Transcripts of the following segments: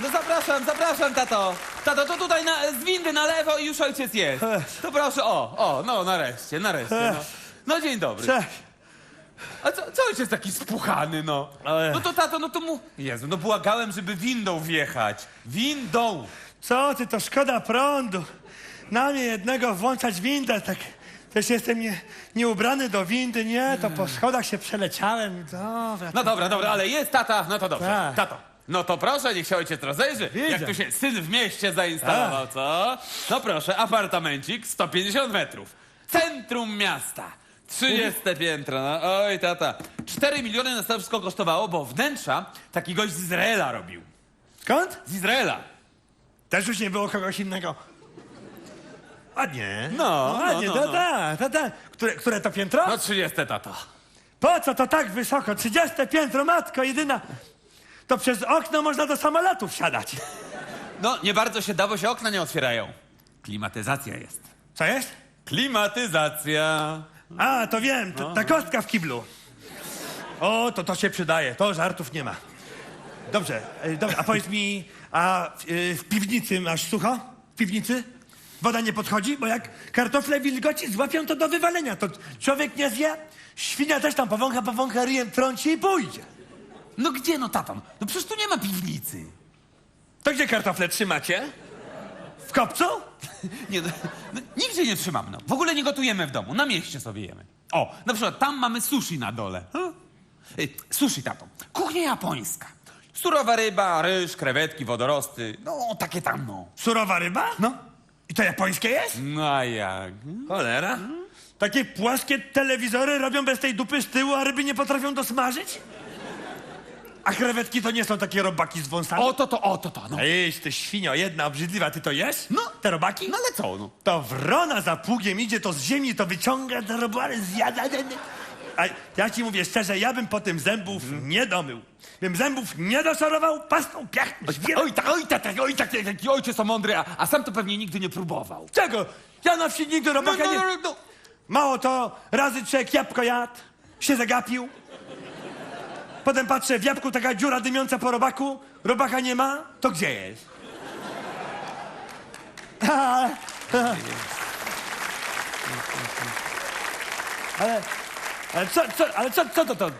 No zapraszam, zapraszam, tato. Tato, to tutaj na, z windy na lewo i już ojciec jest. To proszę, o, o, no nareszcie, nareszcie, no. No dzień dobry. Cześć. A co, co ojciec taki spuchany, no? Ale- No to tato, no to mu... Jezu, no błagałem, żeby windą wjechać. Windą. Co ty, to szkoda prądu. Na mnie jednego włączać windę, tak. Też jestem nie, nieubrany do windy, nie, to po schodach się przeleciałem. Dobra. No dobra, dobra, ale jest tata, no to dobrze. Tak. Tato. No to proszę, niech się ojciec rozejrzy. Widzę. Jak tu się syn w mieście zainstalował, co? No proszę, apartamencik 150 metrów. Centrum miasta. 30 piętro, no. Oj, tata. 4 miliony nas to wszystko kosztowało, bo wnętrza taki gość z Izraela robił. Skąd? Z Izraela. Też już nie było kogoś innego. Ładnie. No, ładnie, no, to no. tak, to tak. Które, które to piętro? No 30, tato. Po co to tak wysoko? 30 piętro, matko jedyna. To przez okno można do samolotu wsiadać. No, nie bardzo się da, bo się okna nie otwierają. Klimatyzacja jest. Co jest? Klimatyzacja. A, to wiem, to, ta kostka w kiblu. O, to to się przydaje, to żartów nie ma. Dobrze, e, dobrze, a powiedz mi, a w, e, w piwnicy masz sucho? W piwnicy? Woda nie podchodzi? Bo jak kartofle wilgoci złapią, to do wywalenia. To człowiek nie zje, świnia też tam powącha, powącha ryjem, trąci i pójdzie. No gdzie no, tato? No przecież tu nie ma piwnicy. To gdzie kartofle trzymacie? W kopcu? Nie, no, no, nigdzie nie trzymamy, no. W ogóle nie gotujemy w domu, na mieście sobie jemy. O, na przykład tam mamy sushi na dole. Hm? Y, Sushi, tato. Kuchnia japońska. Surowa ryba, ryż, krewetki, wodorosty. No, takie tam, no. Surowa ryba? No. I to japońskie jest? No a jak? Cholera. Takie płaskie telewizory robią bez tej dupy z tyłu, a ryby nie potrafią dosmażyć? A krewetki to nie są takie robaki z wąsami? O, to, to, o, to, to, no. Ejś, ty świnio, jedna obrzydliwa, ty to jesz? No. Te robaki? No ale co, no? To wrona za pługiem idzie, to z ziemi to wyciąga, te robary zjada. A ja ci mówię szczerze, ja bym po tym zębów nie domył. Bym zębów nie doszorował, pastą piachnąć. Oj, tak, oj, tak, tak, oj, tak, tak, taki ojciec to mądry, a, a sam to pewnie nigdy nie próbował. Czego? Ja na wsi nigdy robaka no, nie... no, no. Mało to, razy trzech jabłko jadł, się zagapił. Potem patrzę, w jabłku taka dziura dymiąca po robaku, robaka nie ma, to gdzie jest? Ale, ale co, co, ale co, co to to?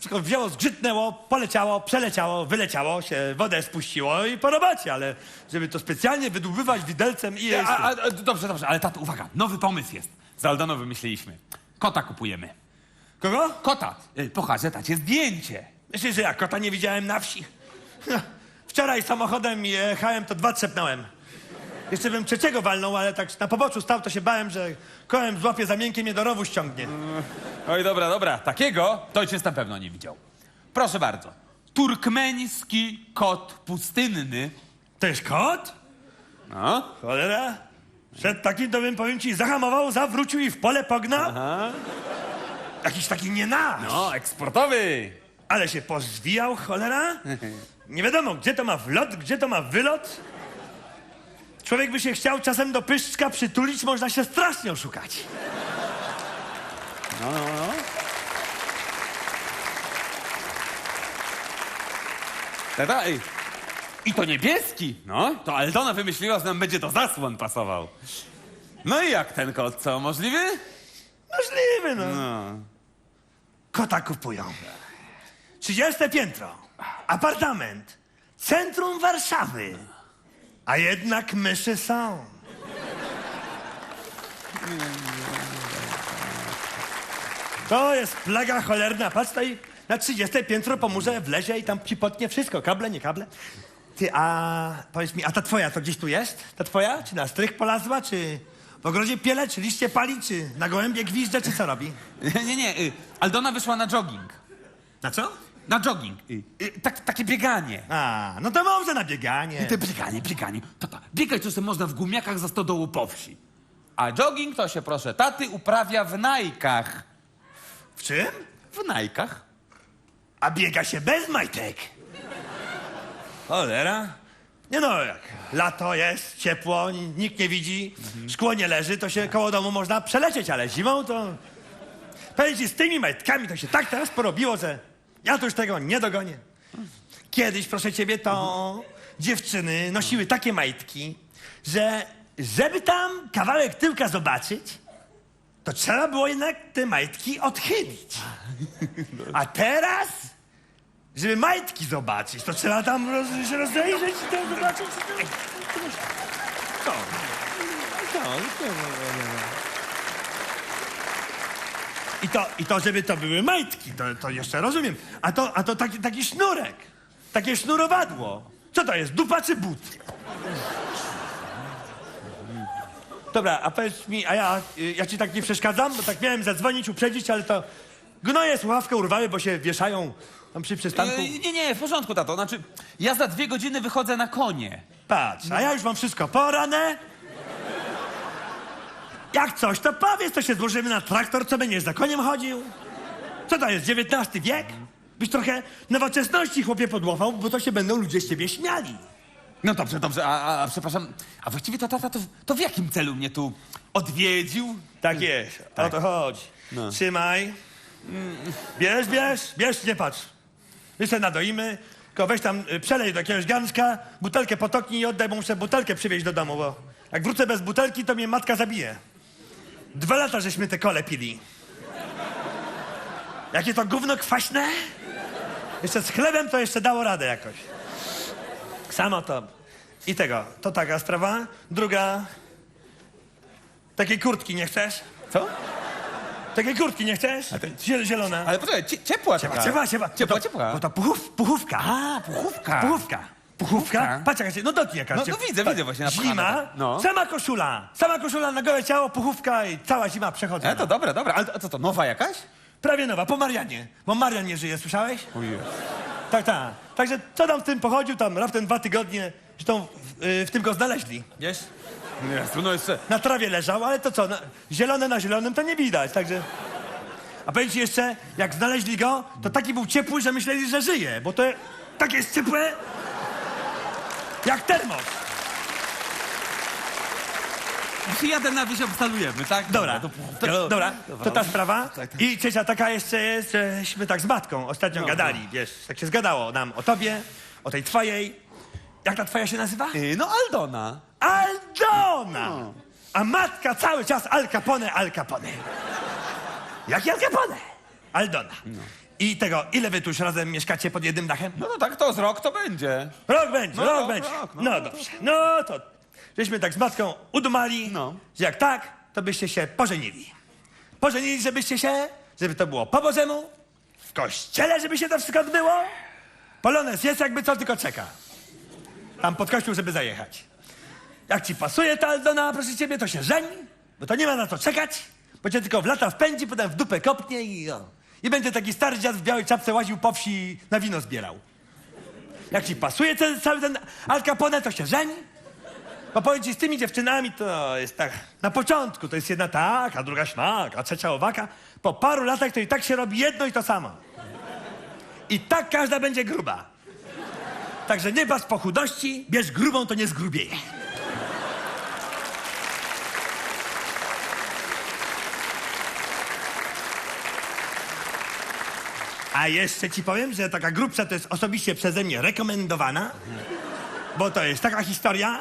Tylko wzięło, zgrzytnęło, poleciało, przeleciało, wyleciało, się wodę spuściło i po robocie, ale żeby to specjalnie wydłubywać widelcem i a, a, dobrze, dobrze, ale tato, uwaga, nowy pomysł jest. Z Aldoną wymyśliliśmy. Kota kupujemy. Kogo? Kota. Y, Pokażę tacie zdjęcie. Myślisz, że ja kota nie widziałem na wsi? Wczoraj samochodem jechałem, to dwa trzepnąłem. Jeszcze bym trzeciego walnął, ale tak na poboczu stał, to się bałem, że kołem złapie za miękkie mnie do rowu ściągnie. Oj, dobra, dobra. Takiego to ojciec na pewno nie widział. Proszę bardzo. Turkmeński kot pustynny. To jest kot? No. Cholera. Przed takim to bym, powiem ci, zahamował, zawrócił i w pole pognał. Jakiś taki nie nasz. No, eksportowy. Ale się pozwijał, cholera. Nie wiadomo, gdzie to ma wlot, gdzie to ma wylot. Człowiek by się chciał czasem do pyszczka przytulić, można się strasznie oszukać. No, no, no. Tata, ej. I to niebieski. No, to Aldona wymyśliła, że nam będzie do zasłon pasował. No i jak ten kot, co, możliwy? Możliwy, no. No. Kota kupują. 30 piętro. Apartament. Centrum Warszawy. A jednak myszy są. To jest plaga cholerna. Patrz tutaj na 30 piętro po murze wlezie i tam ci potnie wszystko. Kable, nie kable. Ty, a powiedz mi, a ta twoja to gdzieś tu jest? Ta twoja? Czy na strych polazła, czy w ogrodzie piele, czy liście pali, czy na gołębie gwizdże, czy co robi? Nie, nie, y, Aldona wyszła na jogging. Na co? Na jogging. Y, y, tak, takie bieganie. A, no to może na bieganie. Te bieganie, bieganie. Tata, biegać to sobie można w gumiakach za stodołu po wsi. A jogging to się, proszę, taty uprawia w najkach. W czym? W najkach? A biega się bez majtek. Cholera. Nie no, jak lato jest, ciepło, ni- nikt nie widzi, szkło nie leży, to się koło domu można przelecieć, ale zimą to... Powiem z tymi majtkami to się tak teraz porobiło, że ja to już tego nie dogonię. Kiedyś, proszę ciebie, to dziewczyny nosiły takie majtki, że żeby tam kawałek tyłka zobaczyć, to trzeba było jednak te majtki odchylić. A teraz, żeby majtki zobaczyć, to trzeba tam roz, się rozejrzeć i tam zobaczyć. Co? I to, I to, żeby to były majtki, to, to jeszcze rozumiem. A to, a to taki, taki sznurek, takie sznurowadło. Co to jest, dupa czy but? Dobra, a powiedz mi, a ja, ja ci tak nie przeszkadzam, bo tak miałem zadzwonić, uprzedzić, ale to gnoje słuchawkę urwały, bo się wieszają tam przy przystanku. E, nie, nie, w porządku, tato. Znaczy, ja za dwie godziny wychodzę na konie. Patrz, a ja już mam wszystko porane. Jak coś, to powiedz, to się złożymy na traktor, co będziesz za koniem chodził. Co to jest, XIX wiek? Byś trochę nowoczesności chłopie podłapał, bo to się będą ludzie z ciebie śmiali. No dobrze, dobrze, a, a, a przepraszam, a właściwie to tata, to, to w jakim celu mnie tu odwiedził? Tak jest, o to chodzi. No. Trzymaj. Bierz, bierz, bierz, nie patrz. My se nadoimy, tylko weź tam, y, przelej do jakiegoś garnczka, butelkę potoknij i oddaj, bo muszę butelkę przywieźć do domu, bo jak wrócę bez butelki, to mnie matka zabije. Dwa lata żeśmy te kole pili. Jakie to gówno kwaśne? Jeszcze z chlebem to jeszcze dało radę jakoś. Samo to. I tego, to taka sprawa. Druga, takiej kurtki nie chcesz? Co? Takiej kurtki nie chcesz? Ziel- Zielona. Ale poczekaj, cie, ciepła taka. Ciepła, ciepła. Ciepła, No to, ciepła. No to puchów, puchówka. A, puchówka. Puchówka. Puchówka? Patrz jaka się, no dotknij jaka. No, no widzę, widzę właśnie Zima. No. sama koszula. Sama koszula na gołe ciało, puchówka i cała zima przechodzona. E, to dobre, dobre. Ale to, co to, nowa jakaś? Prawie nowa, po Marianie. Bo Marian nie żyje, słyszałeś? Ojej. Tak, tak. Także co tam w tym pochodził, tam raptem dwa tygodnie, zresztą w, y, w tym go znaleźli, wiesz? Jezu, no jeszcze... Na trawie leżał, ale to co, na, zielone na zielonym to nie widać, także... A powiem ci jeszcze, jak znaleźli go, to taki był ciepły, że myśleli, że żyje, bo to tak jest ciepłe, jak termos. Przyjadę na wieś, obstalujemy, tak? Dobra, to, to, dobra, to ta sprawa. Tak, tak. I trzecia taka jeszcze jest, żeśmy tak z matką ostatnio gadali, wiesz, tak się zgadało nam o tobie, o tej twojej. Jak ta twoja się nazywa? Y, No Aldona. Aldona! No. A matka cały czas Al Capone, Al Capone. Jaki Al Capone? Aldona. No. I tego, ile wy tu już razem mieszkacie pod jednym dachem? No to tak, to z rok to będzie. Rok będzie, No, rok rok, będzie. rok, no. no dobrze. No to żeśmy tak z matką udumali, No. że jak tak, to byście się pożenili. Pożenili, żebyście się, żeby to było po Bożemu, w kościele, żeby się to wszystko odbyło. Polonez jest jakby co, tylko czeka. Tam pod kościół, żeby zajechać. Jak ci pasuje ta Aldona, proszę ciebie, to się żeń, bo to nie ma na co czekać, bo cię tylko w lata wpędzi, potem w dupę kopnie i o. I będzie taki stary dziad w białej czapce łaził po wsi i na wino zbierał. Jak ci pasuje ten, cały ten Al Capone, to się żeń. Bo powiem ci, z tymi dziewczynami to jest tak, na początku to jest jedna tak, a druga śmak, a trzecia owaka. Po paru latach to i tak się robi jedno i to samo. I tak każda będzie gruba. Także nie baz po chudości, bierz grubą, to nie zgrubieje. A jeszcze ci powiem, że taka grubsza to jest osobiście przeze mnie rekomendowana, bo to jest taka historia,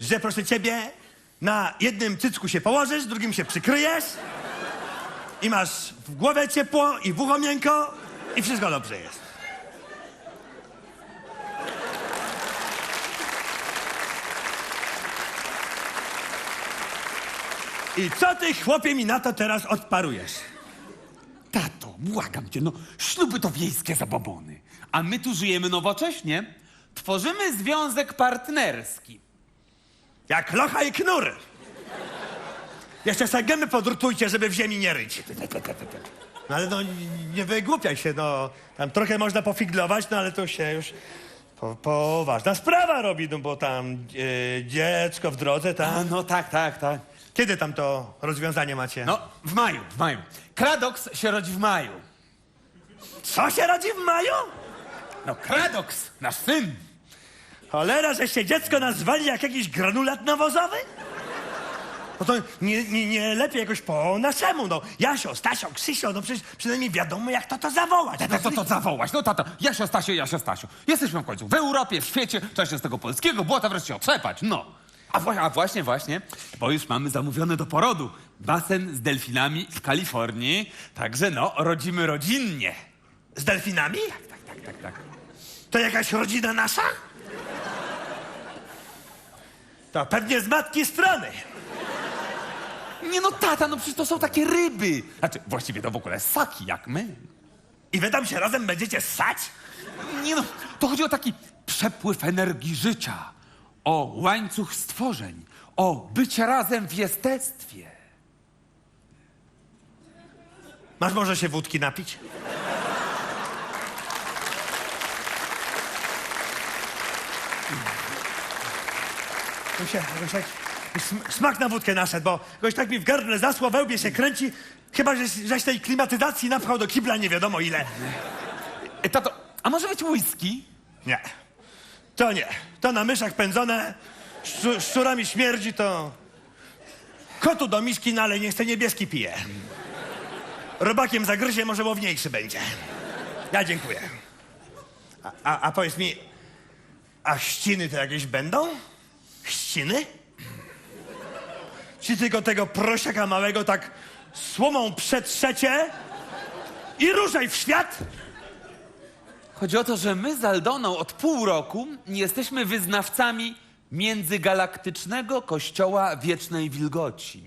że proszę ciebie, na jednym cycku się położysz, drugim się przykryjesz i masz w głowę ciepło i w ucho miękko i wszystko dobrze jest. I co ty, chłopie, mi na to teraz odparujesz? Tato, błagam cię, no śluby to wiejskie zabobony. A my tu żyjemy nowocześnie. Tworzymy związek partnerski. Jak locha i knur. Jeszcze sobie gęby podrutujcie, żeby w ziemi nie ryć. No ale no nie wygłupiaj się, no. Tam trochę można pofiglować, no ale to się już po, poważna sprawa robi, no bo tam e, dziecko w drodze, A tam. no tak, tak, tak. Kiedy tam to rozwiązanie macie? No, w maju, w maju. Kradoks się rodzi w maju. Co się rodzi w maju? No, Kradoks, nasz syn. Cholera, żeście dziecko nazwali jak jakiś granulat nawozowy? No to nie, nie, nie lepiej jakoś po naszemu, no. Jasio, Stasio, Krzysio, no przecież przynajmniej wiadomo, jak to to zawołać. To, to, to zawołać. No tato, Jasio Stasio, Jasio Stasio. Jesteśmy w końcu w Europie, w świecie, trzeba się z tego polskiego błota wreszcie otrzepać, no. A, wła- a właśnie, właśnie, bo już mamy zamówione do porodu. Basen z delfinami w Kalifornii, także no, rodzimy rodzinnie. Z delfinami? Tak, tak, tak, tak. To jakaś rodzina nasza? To pewnie z matki strony. Nie no, tata, no przecież to są takie ryby. Znaczy, właściwie to w ogóle ssaki, jak my. I wy tam się razem będziecie ssać? Nie no, to chodzi o taki przepływ energii życia, o łańcuch stworzeń, o bycie razem w jestestwie. Masz może się wódki napić? Tu się jakoś tak sm- smak na wódkę naszedł, bo jakoś tak mi w gardle zasło, wełbie się kręci. Chyba, żeś, żeś tej klimatyzacji napchał do kibla nie wiadomo ile. E, tato, a może być whisky? Nie. To nie. To na myszach pędzone, szczu, szczurami śmierdzi, to... Kotu do miski nalej, niech te niebieski pije. Robakiem zagryzie, może łowniejszy będzie. Ja dziękuję. A, a, a powiedz mi, a ściny to jakieś będą? Ściny? Czy tylko tego prosiaka małego tak słomą przetrzecie i ruszaj w świat? Chodzi o to, że my z Aldoną od pół roku jesteśmy wyznawcami międzygalaktycznego kościoła wiecznej wilgoci.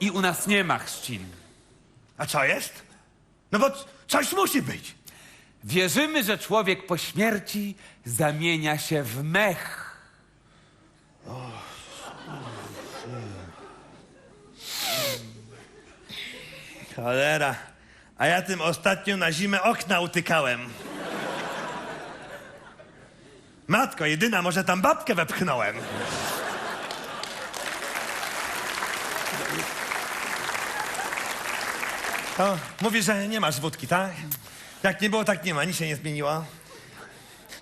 I u nas nie ma chrzcin. A co jest? No bo coś musi być. Wierzymy, że człowiek po śmierci zamienia się w mech. Cholera. A ja tym ostatnio na zimę okna utykałem. Matko, jedyna, może tam babkę wepchnąłem. To mówisz, że nie masz wódki, tak? Jak nie było, tak nie ma, nic się nie zmieniło.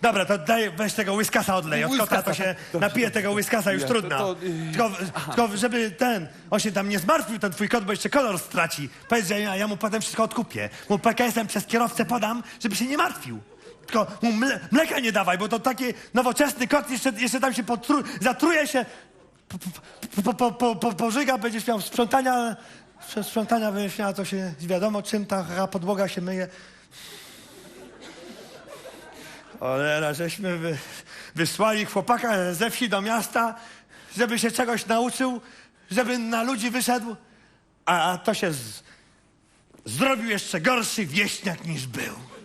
Dobra, to daj, weź tego łyskasa odlej. Od kota to się napije tego łyskasa, już trudno. to- yy, Tylko, tylko, żeby ten, on się tam nie zmartwił, ten twój kot, bo jeszcze kolor straci. Powiedz, że ja, ja mu potem wszystko odkupię. Mu PKS-em przez kierowcę podam, żeby się nie martwił. Tylko mu mle, mleka nie dawaj, bo to taki nowoczesny kot jeszcze, jeszcze tam się potru, zatruje się, po, po, po, po, po, pożyga, będziesz miał sprzątania, sprzątania będziesz miał, to się wiadomo czym ta podłoga się myje. Olera, żeśmy wy, wysłali chłopaka ze wsi do miasta, żeby się czegoś nauczył, żeby na ludzi wyszedł, a to się z, zrobił jeszcze gorszy wieśniak niż był.